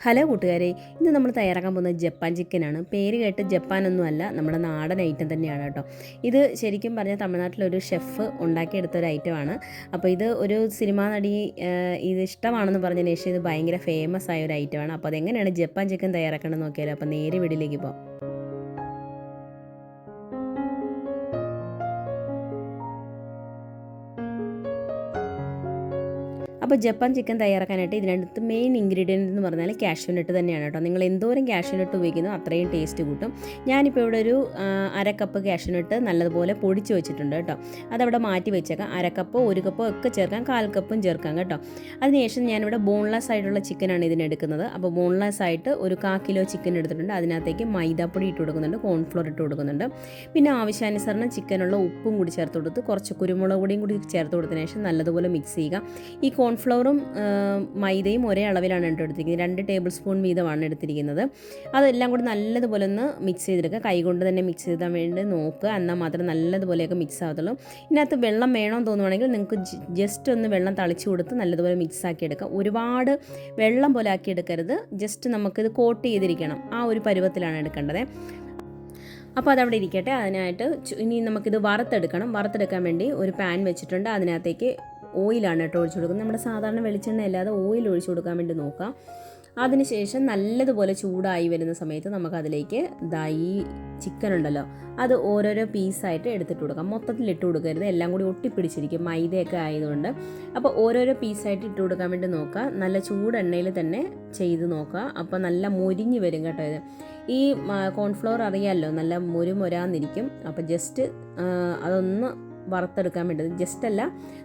Hello കൂട്ടുകാരെ ഇന്ന് നമ്മൾ തയ്യാറാക്കാൻ പോകുന്നത് ജപ്പാൻ ചിക്കനാണ് പേര് കേട്ട് ജപ്പാനൊന്നും അല്ല നമ്മുടെ നാടൻ ഐറ്റം തന്നെയാണ് കേട്ടോ. ഇത് ശരിക്കും പറഞ്ഞാൽ തമിഴ്നാട്ടിലൊരു ഷെഫ് ഉണ്ടാക്കിയെടുത്ത ഒരു ഐറ്റമാണ് അപ്പോൾ ഇത് ഒരു സിനിമാ നടി ഇത് ഇഷ്ടമാണെന്ന് പറഞ്ഞതിന് ശേഷം ഇത് ഭയങ്കര ഫേമസ് ആയ ഒരു ഐറ്റമാണ് അപ്പോൾ അതെങ്ങനെയാണ് ജപ്പാൻ ചിക്കൻ തയ്യാറാക്കേണ്ടത് നോക്കിയാലോ? അപ്പോൾ നേരെ വീട്ടിലേക്ക് പോകാം അപ്പോൾ ജപ്പാൻ ചിക്കൻ തയ്യാറാക്കാനായിട്ട് ഇതിനകത്ത് മെയിൻ ഇൻഗ്രീഡിയന്റ് എന്ന് പറഞ്ഞാൽ കാഷ്യൂനട്ട് തന്നെയാണ് കേട്ടോ. നിങ്ങൾ എന്തോരം കാഷ്യൂനട്ട് ഉപയോഗിക്കുന്നു അത്രയും ടേസ്റ്റ് കൂട്ടും. ഞാനിപ്പോൾ ഇവിടെ ഒരു അരക്കപ്പ് അര കപ്പ് കാഷ്യൂനട്ട് നല്ലതുപോലെ പൊടിച്ച് വെച്ചിട്ടുണ്ട് കേട്ടോ. അതവിടെ മാറ്റി വെച്ചേക്കാം. അര കപ്പ് ഒരു കപ്പോ ഒക്കെ ചേർക്കാം. കാൽ കപ്പും ചേർക്കാം കേട്ടോ. അതിനുശേഷം ഞാനിവിടെ ബോൺലെസ് ആയിട്ടുള്ള ചിക്കനാണ് ഇതിനെടുക്കുന്നത്. അപ്പോൾ ബോൺലെസ് ആയിട്ട് ഒരു കാ കിലോ ചിക്കൻ എടുത്തിട്ടുണ്ട്. അതിനകത്തേക്ക് മൈദാപ്പൊടി ഇട്ട് കൊടുക്കുന്നുണ്ട്. കോൺഫ്ലോർ ഇട്ട് കൊടുക്കുന്നുണ്ട്. പിന്നെ ആവശ്യാനുസരണം ചിക്കനുള്ള ഉപ്പും കൂടി ചേർത്ത് കൊടുത്ത് കുറച്ച് കുരുമുളക് പൊടിയും കൂടി ചേർത്ത് കൊടുത്തതിന് ശേഷം നല്ലതുപോലെ മിക്സ് ചെയ്യുക. ഈ കോൺഫ്ലവറും മൈദയും ഒരേ അളവിലാണ് കേട്ടോ എടുത്തിരിക്കുന്നത്. രണ്ട് ടേബിൾ സ്പൂൺ വീതമാണ് എടുത്തിരിക്കുന്നത്. അതെല്ലാം കൂടി നല്ലതുപോലെ ഒന്ന് മിക്സ് ചെയ്തെടുക്കുക. കൈകൊണ്ട് തന്നെ മിക്സ് ചെയ്താൽ വേണ്ടി നോക്കുക. എന്നാൽ മാത്രം നല്ലതുപോലെയൊക്കെ മിക്സ് ആകത്തുള്ളൂ ഇതിനകത്ത് വെള്ളം വേണമെന്ന് തോന്നുവാണെങ്കിൽ നിങ്ങൾക്ക് ജസ്റ്റ് ഒന്ന് വെള്ളം തളിച്ച് കൊടുത്ത് നല്ലതുപോലെ മിക്സ് ആക്കി എടുക്കുക ഒരുപാട് വെള്ളം പോലെ ആക്കി എടുക്കരുത്. ജസ്റ്റ് നമുക്കിത് കോട്ട് ചെയ്തിരിക്കണം. ആ ഒരു പരുവത്തിലാണ് എടുക്കേണ്ടത്. അപ്പോൾ അതവിടെ ഇരിക്കട്ടെ. അതിനായിട്ട് ഇനി നമുക്കിത് വറുത്തെടുക്കണം. വറുത്തെടുക്കാൻ വേണ്ടി ഒരു പാൻ വെച്ചിട്ടുണ്ട്. അതിനകത്തേക്ക് ഓയിലാണ് കേട്ടോ ഒഴിച്ചു കൊടുക്കുന്നത്. നമ്മുടെ സാധാരണ വെളിച്ചെണ്ണ അല്ലാതെ ഓയിൽ ഒഴിച്ചു കൊടുക്കാൻ വേണ്ടി നോക്കാം. അതിനുശേഷം നല്ലതുപോലെ ചൂടായി വരുന്ന സമയത്ത് നമുക്കതിലേക്ക് ദാ ഈ ചിക്കൻ ഉണ്ടല്ലോ അത് ഓരോരോ പീസായിട്ട് എടുത്തിട്ട് കൊടുക്കാം. മൊത്തത്തിൽ ഇട്ട് കൊടുക്കരുത്. എല്ലാം കൂടി ഒട്ടിപ്പിടിച്ചിരിക്കും. മൈദയൊക്കെ ആയതുകൊണ്ട്. അപ്പോൾ ഓരോരോ പീസായിട്ട് ഇട്ട് കൊടുക്കാൻ വേണ്ടി നോക്കുക നല്ല ചൂടെണ്ണയിൽ തന്നെ ചെയ്ത് നോക്കുക അപ്പോൾ നല്ല മുരിഞ്ഞ് വരും കേട്ടോ ഇത്. ഈ കോൺഫ്ലോർ അറിയാമല്ലോ നല്ല മുരുമൊരാന്നിരിക്കും അപ്പോൾ ജസ്റ്റ് അതൊന്ന് വറുത്തെടുക്കാൻ വേണ്ടത്. ജസ്റ്റ് അല്ല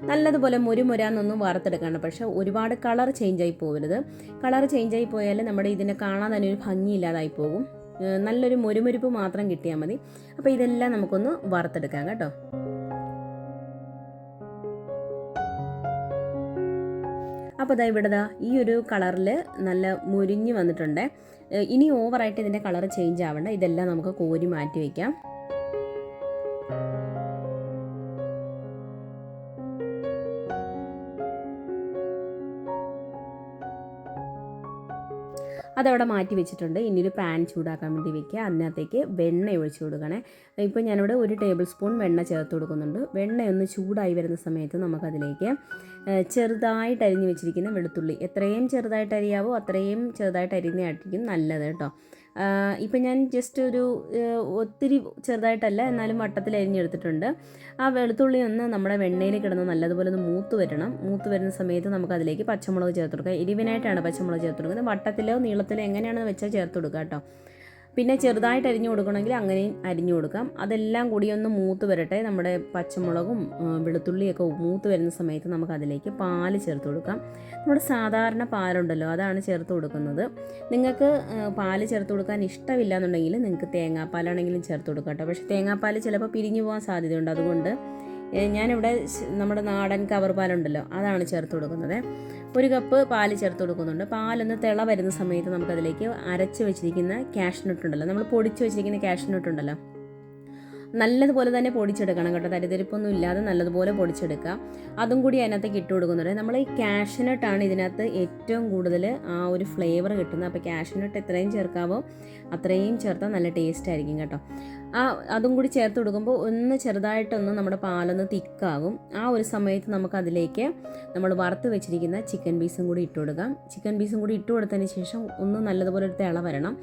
നല്ലതുപോലെ മുരുമുരാന്നൊന്നും വറുത്തെടുക്കണം പക്ഷേ ഒരുപാട് കളർ ചേഞ്ച് ആയി പോകരുത് കളർ ചേഞ്ച് ആയി പോയാൽ നമ്മുടെ ഇതിനെ കാണാൻ തന്നെ ഒരു ഭംഗിയില്ലാതായി പോകും. നല്ലൊരു മുരുമുരുപ്പ് മാത്രം കിട്ടിയാൽ മതി. അപ്പോൾ ഇതെല്ലാം നമുക്കൊന്ന് വറുത്തെടുക്കാം കേട്ടോ. അപ്പോൾ ഇതാ ഇവിടെ ദാ ഈ ഒരു കളറിൽ നല്ല മുരിഞ്ഞ് വന്നിട്ടുണ്ട്. ഇനി ഓവറായിട്ട് ഇതിന്റെ കളർ ചേഞ്ച് ആവണ്ട. ഇതെല്ലാം നമുക്ക് കോരി മാറ്റി വയ്ക്കാം അതവിടെ മാറ്റി വെച്ചിട്ടുണ്ട്. ഇനി ഒരു പാൻ ചൂടാക്കാൻ വേണ്ടി വെക്കുക. അതിനകത്തേക്ക് വെണ്ണ ഒഴിച്ചു കൊടുക്കണേ. ഇപ്പോൾ ഞാനിവിടെ ഒരു ടേബിൾ സ്പൂൺ വെണ്ണ ചേർത്ത് കൊടുക്കുന്നുണ്ട്. വെണ്ണ ഒന്ന് ചൂടായി വരുന്ന സമയത്ത് നമുക്കതിലേക്ക് ചെറുതായിട്ട് അരിഞ്ഞ് വെച്ചിരിക്കുന്ന വെളുത്തുള്ളി. എത്രയും ചെറുതായിട്ട് അരിയാവോ അത്രയും ചെറുതായിട്ട് അരിഞ്ഞായിരിക്കും നല്ലത് കേട്ടോ. ഇപ്പം ഞാൻ ജസ്റ്റ് ഒരു ഒത്തിരി ചെറുതായിട്ടല്ല എന്നാലും വട്ടത്തിൽ അരിഞ്ഞെടുത്തിട്ടുണ്ട്. ആ വെളുത്തുള്ളി ഒന്ന് നമ്മുടെ വെണ്ണയിൽ കിടന്ന് നല്ലതുപോലെ ഒന്ന് മൂത്ത് വരണം. മൂത്ത് വരുന്ന സമയത്ത് നമുക്ക് അതിലേക്ക് പച്ചമുളക് ചേർത്ത് കൊടുക്കുക എരിവിനായിട്ടാണ് പച്ചമുളക് ചേർത്ത് കൊടുക്കുന്നത്. വട്ടത്തിലോ നീളത്തിലോ എങ്ങനെയാണെന്ന് വെച്ചാൽ ചേർത്ത് കൊടുക്കുക കേട്ടോ. പിന്നെ ചെറുതായിട്ട് അരിഞ്ഞു കൊടുക്കണമെങ്കിൽ അങ്ങനെയും അരിഞ്ഞു കൊടുക്കാം. അതെല്ലാം കൂടി ഒന്ന് മൂത്ത് വരട്ടെ. നമ്മുടെ പച്ചമുളകും വെളുത്തുള്ളിയൊക്കെ മൂത്ത് വരുന്ന സമയത്ത് നമുക്ക് അതിലേക്ക് പാൽ ചേർത്ത് കൊടുക്കാം. നമ്മുടെ സാധാരണ പാലുണ്ടല്ലോ അതാണ് ചേർത്ത് കൊടുക്കുന്നത്. നിങ്ങൾക്ക് പാൽ ചേർത്ത് കൊടുക്കാൻ ഇഷ്ടമില്ല എന്നുണ്ടെങ്കിൽ നിങ്ങൾക്ക് തേങ്ങാപ്പാലാണെങ്കിലും ചേർത്ത് കൊടുക്കാം കേട്ടോ. പക്ഷേ തേങ്ങാപ്പാൽ ചിലപ്പോൾ പിരിഞ്ഞു പോകാൻ സാധ്യതയുണ്ട്. അതുകൊണ്ട് ഞാനിവിടെ നമ്മുടെ നാടൻ കവർ പാലുണ്ടല്ലോ അതാണ് ചേർത്ത് കൊടുക്കുന്നത്. ഒരു കപ്പ് പാൽ ചേർത്ത് കൊടുക്കുന്നുണ്ട്. പാലൊന്ന് തിള വരുന്ന സമയത്ത് നമുക്കതിലേക്ക് അരച്ച് വെച്ചിരിക്കുന്ന കാഷ്നട്ട് ഉണ്ടല്ലോ നമ്മൾ പൊടിച്ച് വെച്ചിരിക്കുന്ന കാഷ്നട്ട് ഉണ്ടല്ലോ നല്ലതുപോലെ തന്നെ പൊടിച്ചെടുക്കണം കേട്ടോ. തരിതരിപ്പൊന്നും ഇല്ലാതെ നല്ലതുപോലെ പൊടിച്ചെടുക്കുക. അതും കൂടി അതിനകത്ത് ഇട്ട് കൊടുക്കുന്നുണ്ട്. നമ്മൾ ഈ കാഷ്നട്ടാണ് ഇതിനകത്ത് ഏറ്റവും കൂടുതൽ ആ ഒരു ഫ്ലേവർ കിട്ടുന്നത്. അപ്പോൾ കാഷ്നട്ട് എത്രയും ചേർക്കാവോ അത്രയും ചേർത്താൽ നല്ല ടേസ്റ്റ് ആയിരിക്കും കേട്ടോ. ആ അതും കൂടി ചേർത്ത് കൊടുക്കുമ്പോൾ ഒന്ന് ചെറുതായിട്ടൊന്ന് നമ്മുടെ പാലൊന്ന് തിക്കാകും. ആ ഒരു സമയത്ത് നമുക്ക് അതിലേക്ക് നമ്മൾ വറുത്ത് വെച്ചിരിക്കുന്ന ചിക്കൻ പീസും കൂടി ഇട്ട് കൊടുക്കാം. ചിക്കൻ പീസും കൂടി ഇട്ട് കൊടുത്തതിന് ശേഷം ഒന്ന് നല്ലതുപോലെ ഒരു തിള വരണം.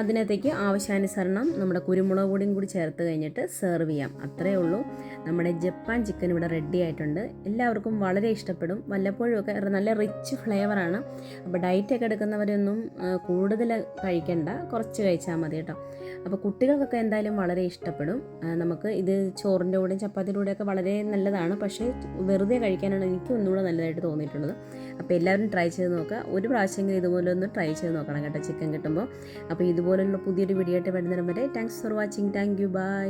അതിനകത്തേക്ക് ആവശ്യാനുസരണം നമ്മുടെ കുരുമുളക് പൊടിയും കൂടി ചേർത്ത് കഴിഞ്ഞിട്ട് സെർവ് ചെയ്യാം. അത്രയേ ഉള്ളൂ. നമ്മുടെ ജപ്പാൻ ചിക്കൻ ഇവിടെ റെഡി ആയിട്ടുണ്ട്. എല്ലാവർക്കും വളരെ ഇഷ്ടപ്പെടും. വല്ലപ്പോഴും ഒക്കെ നല്ല റിച്ച് ഫ്ലേവറാണ് അപ്പോൾ ഡയറ്റൊക്കെ എടുക്കുന്നവരൊന്നും കൂടുതൽ കഴിക്കണ്ട. കുറച്ച് കഴിച്ചാൽ മതി കേട്ടോ. അപ്പോൾ കുട്ടികൾക്കൊക്കെ എന്തായാലും വളരെ ഇഷ്ടപ്പെടും. നമുക്ക് ഇത് ചോറിന്റെ കൂടെ ചപ്പാത്തിയുടെ കൂടെയൊക്കെ വളരെ നല്ലതാണ്. പക്ഷേ വെറുതെ കഴിക്കാനാണ് എനിക്ക് ഒന്നുകൂടെ നല്ലതായിട്ട് തോന്നിയിട്ടുള്ളത്. അപ്പോൾ എല്ലാവരും ട്രൈ ചെയ്ത് നോക്കുക. ഒരു പ്രാവശ്യമെങ്കിലും ഇതുപോലെ ഒന്ന് ട്രൈ ചെയ്ത് നോക്കണം കേട്ടോ ചിക്കൻ കിട്ടുമ്പോൾ. അപ്പോൾ ഇതുപോലുള്ള പുതിയൊരു വീഡിയോ ആയിട്ട് വരുന്നതിന് വരെ thanks for watching thank you bye